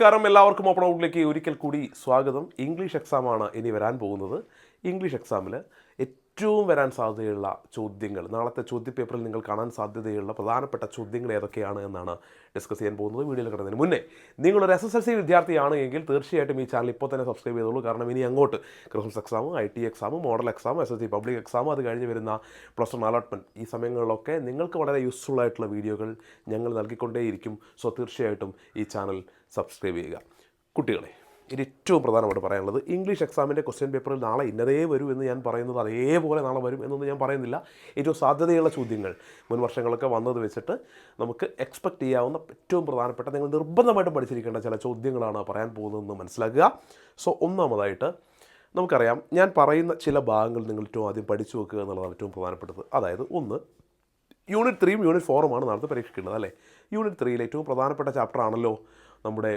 നമസ്കാരം. എല്ലാവർക്കും ഓപ്പൺ ഔട്ടിലേക്ക് ഒരിക്കൽ കൂടി സ്വാഗതം. ഇംഗ്ലീഷ് എക്സാമാണ് ഇനി വരാൻ പോകുന്നത്. ഇംഗ്ലീഷ് എക്സാമിൽ ഏറ്റവും വരാൻ സാധ്യതയുള്ള ചോദ്യങ്ങൾ നാളത്തെ ചോദ്യപേപ്പറിൽ നിങ്ങൾ കാണാൻ സാധ്യതയുള്ള പ്രധാനപ്പെട്ട ചോദ്യങ്ങൾ ഏതൊക്കെയാണ് എന്നാണ് ഡിസ്കസ് ചെയ്യാൻ പോകുന്നത്. വീഡിയോയിൽ കിടന്നതിന് മുന്നേ നിങ്ങളൊരു എസ് എസ് എൽ സി വിദ്യാർത്ഥിയാണ് എങ്കിൽ തീർച്ചയായിട്ടും ഈ ചാനൽ ഇപ്പോൾ തന്നെ സബ്സ്ക്രൈബ് ചെയ്തോളൂ. കാരണം ഇനി അങ്ങോട്ട് Christmas exam I T exam model exam S S C public exam അത് കഴിഞ്ഞ് വരുന്ന പ്ലസ് വൺ അലോട്ട്മെന്റ് ഈ സമയങ്ങളിലൊക്കെ നിങ്ങൾക്ക് വളരെ യൂസ്ഫുൾ ആയിട്ടുള്ള വീഡിയോകൾ ഞങ്ങൾ നൽകിക്കൊണ്ടേയിരിക്കും. സോ തീർച്ചയായിട്ടും ഈ ചാനൽ സബ്സ്ക്രൈബ് ചെയ്യുക. കുട്ടികളെ ഏറ്റവും പ്രധാനമായിട്ട് പറയാനുള്ളത് ഇംഗ്ലീഷ് എക്സാമിന്റെ ക്വസ്റ്റ്യൻ പേപ്പറിൽ നാളെ ഇന്നതേ വരും എന്ന് ഞാൻ പറയുന്നത് അതേപോലെ നാളെ വരും എന്നൊന്നും ഞാൻ പറയുന്നില്ല. ഏറ്റവും സാധ്യതയുള്ള ചോദ്യങ്ങൾ മുൻ വർഷങ്ങളൊക്കെ വന്നത് വെച്ചിട്ട് നമുക്ക് എക്സ്പെക്റ്റ് ചെയ്യാവുന്ന ഏറ്റവും പ്രധാനപ്പെട്ട നിങ്ങൾ നിർബന്ധമായിട്ട് പഠിച്ചിരിക്കേണ്ട ചില ചോദ്യങ്ങളാണ് പറയാൻ പോകുന്നതെന്ന് മനസ്സിലാക്കുക. സോ ഒന്നാമതായിട്ട് നമുക്കറിയാം ഞാൻ പറയുന്ന ചില ഭാഗങ്ങൾ നിങ്ങൾ ഏറ്റവും ആദ്യം പഠിച്ചു വെക്കുക എന്നുള്ളതാണ് ഏറ്റവും പ്രധാനപ്പെട്ടത്. അതായത് ഒന്ന് യൂണിറ്റ് ത്രീയും യൂണിറ്റ് ഫോറുമാണ് നാളത്തെ പരീക്ഷിക്കേണ്ടത് അല്ലേ? യൂണിറ്റ് ത്രീയിലെ ഏറ്റവും പ്രധാനപ്പെട്ട ചാപ്റ്റർ ആണല്ലോ നമ്മുടെ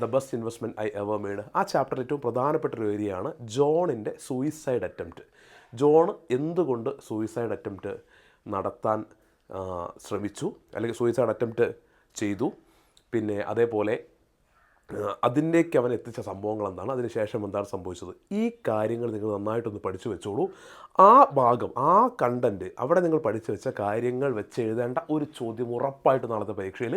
the best investment I ever made ആ ചാപ്റ്റർ ഏറ്റവും പ്രധാനപ്പെട്ട ഒരു ഏരിയയാണ് ജോണിന്റെ സൂയിസൈഡ് അറ്റംപ്റ്റ് ജോൺ എന്തുകൊണ്ട് സൂയിസൈഡ് അറ്റംപ്റ്റ് നടത്താൻ ശ്രമിച്ചു? അല്ലെങ്കിൽ സൂയിസൈഡ് അറ്റംപ്റ്റ് ചെയ്തു? പിന്നെ അതേപോലെ ആ, അതിലേക്ക് അവൻ എത്തിച്ച സംഭവങ്ങൾ എന്താണ് അതിനുശേഷം എന്താണ് സംഭവിച്ചത്? ഈ കാര്യങ്ങൾ നിങ്ങൾ നന്നായിട്ടൊന്ന് പഠിച്ചു വെച്ചോളൂ. ആ ഭാഗം ആ കണ്ടന്റ് അവിടെ നിങ്ങൾ പഠിച്ചു വെച്ച കാര്യങ്ങൾ വെച്ച് എഴുതേണ്ട ഒരു ചോദ്യം ഉറപ്പായിട്ട് നാളത്തെ പരീക്ഷയിൽ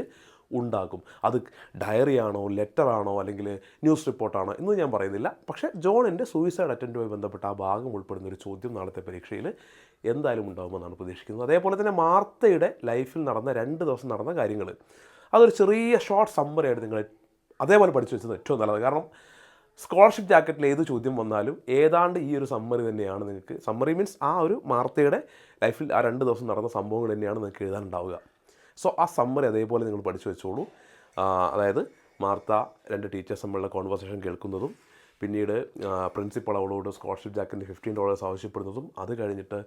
ഉണ്ടാകും. അത് ഡയറി ആണോ ലെറ്റർ ആണോ അല്ലെങ്കിൽ ന്യൂസ് റിപ്പോർട്ടാണോ എന്ന് ഞാൻ പറയുന്നില്ല. പക്ഷേ ജോണിന്റെ സൂയിസൈഡ് അറ്റന്റുമായി ബന്ധപ്പെട്ട ആ ഭാഗം ഉൾപ്പെടുന്ന ഒരു ചോദ്യം നാളത്തെ പരീക്ഷയിൽ എന്തായാലും ഉണ്ടാകുമെന്നാണ് പ്രതീക്ഷിക്കുന്നത്. അതേപോലെ തന്നെ മാർത്തയുടെ ലൈഫിൽ നടന്ന രണ്ട് ദിവസം നടന്ന കാര്യങ്ങൾ. അതൊരു ചെറിയ ഷോർട്ട് സമ്മറി നിങ്ങൾ അതേപോലെ പഠിച്ചു വെച്ചത് ഏറ്റവും നല്ലത്. കാരണം സ്കോളർഷിപ്പ് ജാക്കറ്റിൽ ഏത് ചോദ്യം വന്നാലും ഏതാണ്ട് ഈ ഒരു സമ്മറി തന്നെയാണ് നിങ്ങൾക്ക്. സമ്മറി മീൻസ് ആ ഒരു മാർത്തയുടെ ലൈഫിൽ ആ രണ്ട് ദിവസം നടന്ന സംഭവങ്ങൾ തന്നെയാണ് നിങ്ങൾക്ക് എഴുതാനുണ്ടാവുക. സോ ആ സമ്മറി അതേപോലെ നിങ്ങൾ പഠിച്ചു വെച്ചോളൂ. അതായത് മാർത്ത രണ്ട് ടീച്ചേഴ്സ് തമ്മിലുള്ള കോൺവെർസേഷൻ കേൾക്കുന്നതും പിന്നീട് പ്രിൻസിപ്പൾ അവളോട് സ്കോളർഷിപ്പ് ജാക്കിന്റെ ഫിഫ്റ്റീൻ ഡോളേഴ്സ് ആവശ്യപ്പെടുന്നതും അത് കഴിഞ്ഞിട്ട്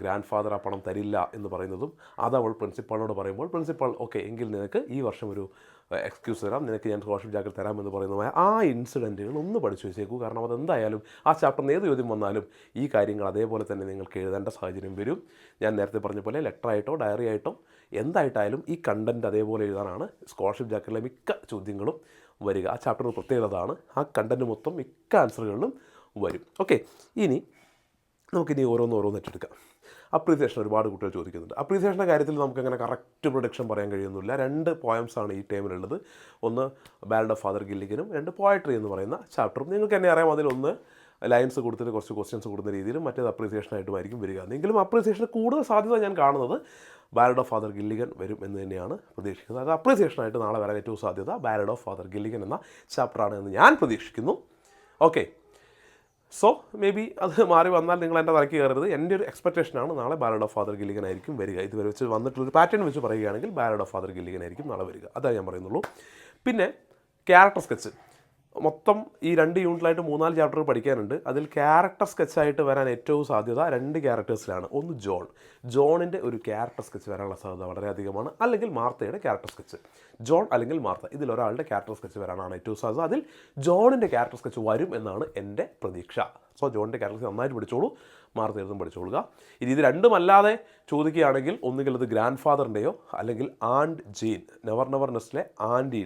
ഗ്രാൻഡ് ഫാദർ ആ പണം തരില്ല എന്ന് പറയുന്നതും അത് അവൾ പ്രിൻസിപ്പാളിനോട് പറയുമ്പോൾ പ്രിൻസിപ്പാൾ ഓക്കെ എങ്കിൽ നിനക്ക് ഈ വർഷം ഒരു എക്സ്ക്യൂസ് തരാം. നിനക്ക് ഞാൻ സ്കോളർഷിപ്പ് ജാക്കറ്റ് തരാം എന്ന് പറയുന്നതുമായ ആ ഇൻസിഡന്റുകൾ ഒന്ന് പഠിച്ചു വെച്ചേക്കൂ. കാരണം അതെന്തായാലും ആ ചാപ്റ്ററിന് ഏത് ചോദ്യം വന്നാലും ഈ കാര്യങ്ങൾ അതേപോലെ തന്നെ നിങ്ങൾക്ക് എഴുതേണ്ട സാഹചര്യം വരും. ഞാൻ നേരത്തെ പറഞ്ഞ പോലെ ലെറ്ററായിട്ടോ ഡയറി ആയിട്ടോ എന്തായിട്ടായാലും ഈ കണ്ടന്റ് അതേപോലെ എഴുതാനാണ് സ്കോളർഷിപ്പ് ജാക്കറ്റിലെ മിക്ക ചോദ്യങ്ങളും വരിക. ആ ചാപ്റ്ററിന് പ്രത്യേകത അതാണ്. ആ കണ്ടന്റ് മൊത്തം മിക്ക ആൻസറുകളിലും വരും. ഓക്കെ ഇനി നമുക്കിനി ഓരോന്ന് ഓരോന്ന് ഏറ്റെടുക്കാം. അപ്രീസിയേഷൻ ഒരുപാട് കുട്ടികൾ ചോദിക്കുന്നുണ്ട്. അപ്രീസിയേഷന്റെ കാര്യത്തിൽ നമുക്കങ്ങനെ കറക്റ്റ് പ്രൊഡക്ഷൻ പറയാൻ കഴിയുന്നില്ല. രണ്ട് പോയംസ് ആണ് ഈ ടൈമിലുള്ളത് ഒന്ന് ബാലഡ് ഓഫ് ഫാദർ ഗില്ലിഗനും രണ്ട് പോയട്രി എന്ന് പറയുന്ന ചാപ്റ്ററും നിങ്ങൾക്ക് തന്നെ അറിയാം അതിലൊന്ന് ലൈൻസ് കൊടുത്തിട്ട് കുറച്ച് ക്വസ്റ്റ്യൻസ് കൊടുക്കുന്ന രീതിയിലും മറ്റേത് അപ്രീസിയേഷൻ ആയിട്ടുമായിരിക്കും വരിക. എങ്കിലും അപ്രീസിയേഷന് കൂടുതൽ സാധ്യത ഞാൻ കാണുന്നത് ബാലഡ് ഓഫ് ഫാദർ ഗില്ലിഗൻ വരും എന്ന് തന്നെയാണ് പ്രതീക്ഷിക്കുന്നത്. അത് അപ്രീസിയേഷൻ ആയിട്ട് നാളെ വരാൻ ഏറ്റവും സാധ്യത ബാലഡ് ഓഫ് ഫാദർ ഗില്ലിഗൻ എന്ന ചാപ്റ്ററാണ് എന്ന് ഞാൻ പ്രതീക്ഷിക്കുന്നു. ഓക്കെ സോ മേ ബി അത് മാറി വന്നാൽ നിങ്ങൾ എന്റെ തലയ്ക്ക് കയറരുത്. എന്റെ ഒരു എക്സ്പെക്ടേഷനാണ് നാളെ ബാലഡ് ഓഫ് ഫാദർ ഗില്ലിഗൻ ആയിരിക്കും വരിക. ഇതുവരെ വെച്ച് വന്നിട്ടുള്ളൊരു പാറ്റേൺ വെച്ച് പറയുകയാണെങ്കിൽ ബാലഡ് ഓഫ് ഫാദർ ഗില്ലിഗൻ ആയിരിക്കും നാളെ വരിക. അതാണ് ഞാൻ പറയുന്നുള്ളൂ. പിന്നെ ക്യാരക്ടർ സ്കെച്ച് മൊത്തം ഈ രണ്ട് യൂണിറ്റിലായിട്ട് മൂന്നാൽ ചാപ്റ്റർ പഠിക്കാനുണ്ട്. അതിൽ ക്യാരക്ടർ സ്കെച്ചായിട്ട് വരാൻ ഏറ്റവും സാധ്യത രണ്ട് ക്യാരക്ടേഴ്സിലാണ് ഒന്ന് ജോൺ. ജോണിന്റെ ഒരു ക്യാരക്ടർ സ്കെച്ച് വരാനുള്ള സാധ്യത വളരെയധികമാണ് അല്ലെങ്കിൽ മാർത്തയുടെ ക്യാരക്ടർ സ്കെച്ച് ജോൺ അല്ലെങ്കിൽ മാർത്ത. ഇതിൽ ഒരാളുടെ ക്യാരക്ടർ സ്കെച്ച് വരാനാണ് ഏറ്റവും സാധ്യത. അതിൽ ജോണിന്റെ ക്യാരക്ടർ സ്കെച്ച് വരും എന്നാണ് എന്റെ പ്രതീക്ഷ. സോ ജോണിന്റെ ക്യാരക്ടർ നന്നായിട്ട് പഠിച്ചോളൂ. മാർത്ത എഴുതും പഠിച്ചോളുക. ഇനി ഇത് രണ്ടുമല്ലാതെ ചോദിക്കുകയാണെങ്കിൽ ഒന്നുകിൽ അത് ഗ്രാൻഡ് ഫാദറിന്റെയോ അല്ലെങ്കിൽ ആൻഡ് ജീൻ നെവർ നെവർ നെസ്റ്റിലെ ആന്റി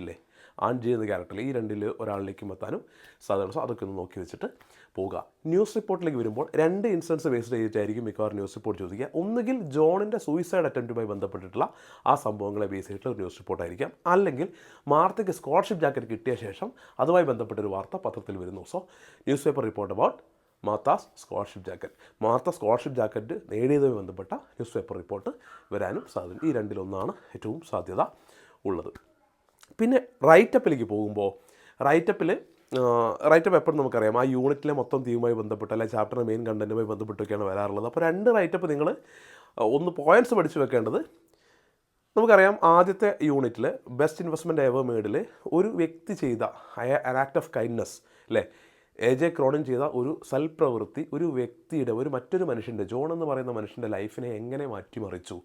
ആൻഡ് എന്ന ക്യാരക്ടറിൽ ഈ രണ്ടിൽ ഒരാളിലേക്കും എത്താനും സാധ്യത സോ അതൊക്കെ ഒന്ന് നോക്കി വെച്ചിട്ട് പോവുക ന്യൂസ് റിപ്പോർട്ടിലേക്ക് വരുമ്പോൾ രണ്ട് ഇൻസിഡൻസ് ബേസ്ഡ് ചെയ്തിട്ടായിരിക്കും മിക്കവാറും ന്യൂസ് റിപ്പോർട്ട് ചോദിക്കുക. ഒന്നുകിൽ ജോണിന്റെ സൂയിസൈഡ് അറ്റംപ്റ്റുമായി ബന്ധപ്പെട്ടിട്ടുള്ള ആ സംഭവങ്ങളെ ബേസ് ചെയ്തിട്ടുള്ള ഒരു ന്യൂസ് റിപ്പോർട്ടായിരിക്കാം അല്ലെങ്കിൽ മാർത്തയ്ക്ക് സ്കോളർഷിപ്പ് ജാക്കറ്റ് കിട്ടിയ ശേഷം അതുമായി ബന്ധപ്പെട്ട ഒരു വാർത്ത പത്രത്തിൽ വരുന്നു. So news paper report about Martha's scholarship jacket Martha scholarship jacket നേടിയതുമായി ബന്ധപ്പെട്ട ന്യൂസ് പേപ്പർ റിപ്പോർട്ട് വരാനും സാധ്യത ഈ രണ്ടിലൊന്നാണ് ഏറ്റവും സാധ്യത ഉള്ളത്. പിന്നെ റൈറ്റപ്പിലേക്ക് പോകുമ്പോൾ റൈറ്റപ്പിൽ റൈറ്റപ്പ് എപ്പോഴും നമുക്കറിയാം. ആ യൂണിറ്റിലെ മൊത്തം തീമുമായി ബന്ധപ്പെട്ട് അല്ലെങ്കിൽ ചാപ്റ്ററിന്റെ മെയിൻ കണ്ടന്റുമായി ബന്ധപ്പെട്ടൊക്കെയാണ് വരാറുള്ളത്. അപ്പോൾ രണ്ട് റൈറ്റപ്പ് നിങ്ങൾ ഒന്ന് പോയിന്റ്സ് പഠിച്ചു വെക്കേണ്ടത്. നമുക്കറിയാം ആദ്യത്തെ യൂണിറ്റിൽ ബെസ്റ്റ് ഇൻവെസ്റ്റ്മെന്റ് എവർ മേഡിൽ ഒരു വ്യക്തി ചെയ്ത അൻ ആക്ട് ഓഫ് കൈൻഡ്നസ് അല്ലേ? എ ജെ ക്രോണിൻ ചെയ്ത ഒരു സൽപ്രവൃത്തി ഒരു വ്യക്തിയുടെ ഒരു മറ്റൊരു മനുഷ്യന്റെ ജോൺ എന്ന് പറയുന്ന മനുഷ്യന്റെ ലൈഫിനെ എങ്ങനെ മാറ്റിമറിച്ചു?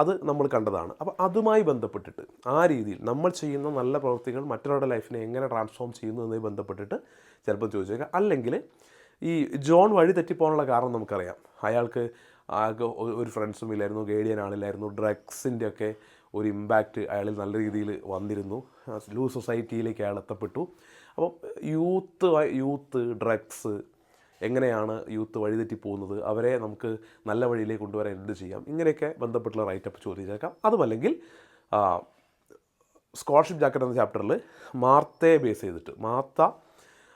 അത് നമ്മൾ കണ്ടതാണ്. അപ്പോൾ അതുമായി ബന്ധപ്പെട്ടിട്ട് ആ രീതിയിൽ നമ്മൾ ചെയ്യുന്ന നല്ല പ്രവൃത്തികൾ മറ്റൊരാളുടെ ലൈഫിനെ എങ്ങനെ ട്രാൻസ്ഫോം ചെയ്യുന്നു എന്നതുമായി ബന്ധപ്പെട്ടിട്ട് ചിലപ്പോൾ ചോദിച്ചേക്കാം. അല്ലെങ്കിൽ ഈ ജോൺ വഴി തെറ്റിപ്പോകാനുള്ള കാരണം നമുക്കറിയാം. അയാൾക്ക് ആകെ ഒരു ഫ്രണ്ട്സും ഇല്ലായിരുന്നു ഗേഡിയൻ ആളില്ലായിരുന്നു ഡ്രഗ്സിന്റെ ഒക്കെ ഒരു ഇമ്പാക്റ്റ് അയാളിൽ നല്ല രീതിയിൽ വന്നിരുന്നു. ലൂ സൊസൈറ്റിയിലേക്ക് അയാൾ എത്തപ്പെട്ടു. അപ്പം യൂത്ത് യൂത്ത് ഡ്രഗ്സ് എങ്ങനെയാണ് യൂത്ത് വഴിതെറ്റി പോകുന്നത് അവരെ നമുക്ക് നല്ല വഴിയിലേക്ക് കൊണ്ടുവരാൻ എന്ത് ചെയ്യാം ഇങ്ങനെയൊക്കെ ബന്ധപ്പെട്ടുള്ള റൈറ്റപ്പ് ചോദിച്ചേക്കാം. അതുമല്ലെങ്കിൽ സ്കോളർഷിപ്പ് ജാക്കറ്റ് എന്ന ചാപ്റ്ററിൽ മാർത്തയെ ബേസ് ചെയ്തിട്ട് മാർത്ത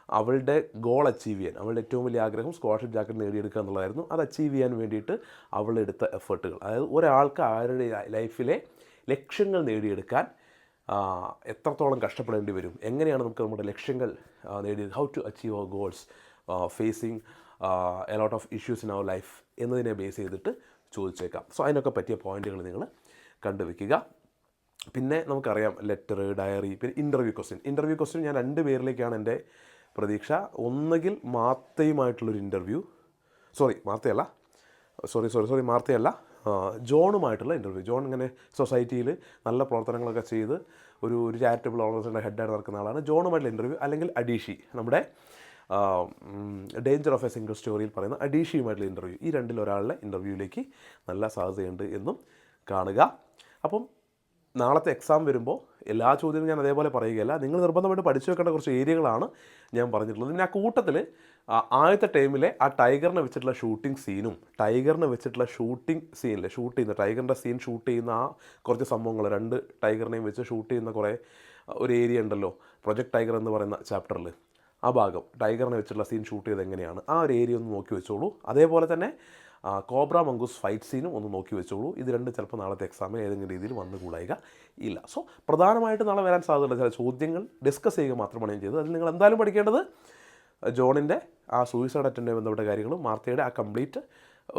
അവളുടെ ഗോൾ അച്ചീവ് ചെയ്യാൻ അവളുടെ ഏറ്റവും വലിയ ആഗ്രഹം സ്കോളർഷിപ്പ് ജാക്കറ്റ് നേടിയെടുക്കുക എന്നുള്ളതായിരുന്നു. അത് അച്ചീവ് ചെയ്യാൻ വേണ്ടിയിട്ട് അവളെടുത്ത എഫേർട്ടുകൾ അതായത് ഒരാൾക്ക് അവരുടെ ലൈഫിലെ ലക്ഷ്യങ്ങൾ നേടിയെടുക്കാൻ എത്രത്തോളം കഷ്ടപ്പെടേണ്ടി വരും എങ്ങനെയാണ് നമുക്ക് നമ്മുടെ ലക്ഷ്യങ്ങൾ നേടിയത് how to achieve our goals facing a lot of issues in our life എന്നതിനെ ബേസ് ചെയ്തിട്ട് ചോദിച്ചേക്കാം. സോ അതിനൊക്കെ പറ്റിയ പോയിന്റുകൾ നിങ്ങൾ കണ്ടുവെക്കുക. പിന്നെ നമുക്കറിയാം ലെറ്റർ ഡയറി പിന്നെ ഇന്റർവ്യൂ ക്വസ്റ്റ്യൻ ഇന്റർവ്യൂ ക്വസ്റ്റ്യൻ ഞാൻ രണ്ട് പേരിലേക്കാണ് എന്റെ പ്രതീക്ഷ. ഒന്നുകിൽ മാർത്തയുമായിട്ടുള്ളൊരു ഇന്റർവ്യൂ സോറി മാർത്തയല്ല. സോറി സോറി സോറി മാർത്തയല്ല. ജോണുമായിട്ടുള്ള ഇന്റർവ്യൂ ജോൺ ഇങ്ങനെ സൊസൈറ്റിയിൽ നല്ല പ്രവർത്തനങ്ങളൊക്കെ ചെയ്ത് ഒരു ഒരു ചാരിറ്റബിൾ ഓർഗനൈസേഷന്റെ ഹെഡായിട്ട് നടക്കുന്ന ആളാണ്. ജോണുമായിട്ടുള്ള ഇന്റർവ്യൂ അല്ലെങ്കിൽ അഡീഷി നമ്മുടെ ഡേഞ്ചർ ഓഫ് എ സിംഗിൾ സ്റ്റോറിയിൽ പറയുന്ന അഡീഷിയുമായിട്ടുള്ള ഇന്റർവ്യൂ ഈ രണ്ടിൽ ഒരാളുടെ ഇന്റർവ്യൂവിലേക്ക് നല്ല സാധ്യതയുണ്ട് എന്നും കാണുക. അപ്പം നാളത്തെ എക്സാം വരുമ്പോൾ എല്ലാ ചോദ്യവും ഞാൻ അതേപോലെ പറയുകയല്ല നിങ്ങൾ നിർബന്ധമായിട്ട് പഠിച്ചു വെക്കേണ്ട കുറച്ച് ഏരിയകളാണ് ഞാൻ പറഞ്ഞിട്ടുള്ളത്. പിന്നെ ആ കൂട്ടത്തിൽ ആദ്യത്തെ ടൈമിലെ ആ ടൈഗറിനെ വെച്ചിട്ടുള്ള ഷൂട്ടിംഗ് സീനും ടൈഗറിനെ വെച്ചിട്ടുള്ള ഷൂട്ടിംഗ് സീനിലെ ഷൂട്ട് ചെയ്യുന്ന ടൈഗറിന്റെ സീൻ ഷൂട്ട് ചെയ്യുന്ന ആ കുറച്ച് സംഭവങ്ങൾ രണ്ട് ടൈഗറിനെയും വെച്ച് ഷൂട്ട് ചെയ്യുന്ന കുറേ ഒരു ഏരിയ ഉണ്ടല്ലോ പ്രൊജക്ട് ടൈഗർ എന്ന് പറയുന്ന ചാപ്റ്ററിൽ ആ ഭാഗം ടൈഗറിനെ വെച്ചുള്ള സീൻ ഷൂട്ട് ചെയ്ത് എങ്ങനെയാണ്? ആ ഒരു ഏരിയ ഒന്ന് നോക്കി വെച്ചോളൂ. അതേപോലെ തന്നെ കോബ്ര മംഗൂസ് ഫൈറ്റ് സീനും ഒന്ന് നോക്കി വെച്ചോളൂ. ഇത് രണ്ട് ചിലപ്പോൾ നാളത്തെ എക്സാമിൽ ഏതെങ്കിലും രീതിയിൽ വന്നു കൂടായിക ഇല്ല. സോ പ്രധാനമായിട്ട് നാളെ വരാൻ സാധ്യതയുള്ള ചില ചോദ്യങ്ങൾ ഡിസ്കസ് ചെയ്യുക മാത്രമാണ് ഞാൻ ചെയ്തത്. അതിൽ നിങ്ങൾ എന്തായാലും പഠിക്കേണ്ടത് ജോണിന്റെ ആ സൂയിസൈഡ് അറ്റൻഡുമായി ബന്ധപ്പെട്ട കാര്യങ്ങളും മാർത്തയുടെ ആ കംപ്ലീറ്റ്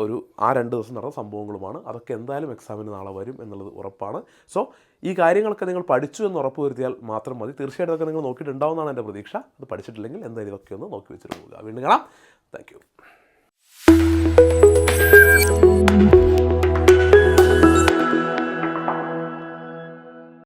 ഒരു ആ രണ്ട് ദിവസം നടന്ന സംഭവങ്ങളുമാണ്. അതൊക്കെ എന്തായാലും എക്സാമിന് നാളെ വരും എന്നുള്ളത് ഉറപ്പാണ്. സോ ഈ കാര്യങ്ങളൊക്കെ നിങ്ങൾ പഠിച്ചു എന്ന് ഉറപ്പ് വരുത്തിയാൽ മാത്രം മതി. തീർച്ചയായിട്ടും അതൊക്കെ നിങ്ങൾ നോക്കിയിട്ടുണ്ടാവുമെന്നാണ് എന്റെ പ്രതീക്ഷ. അത് പഠിച്ചിട്ടില്ലെങ്കിൽ എന്തായാലും ഇതൊക്കെ ഒന്ന് നോക്കി വെച്ചിട്ട് പോകുക വീണ്ടും കാണാം. താങ്ക്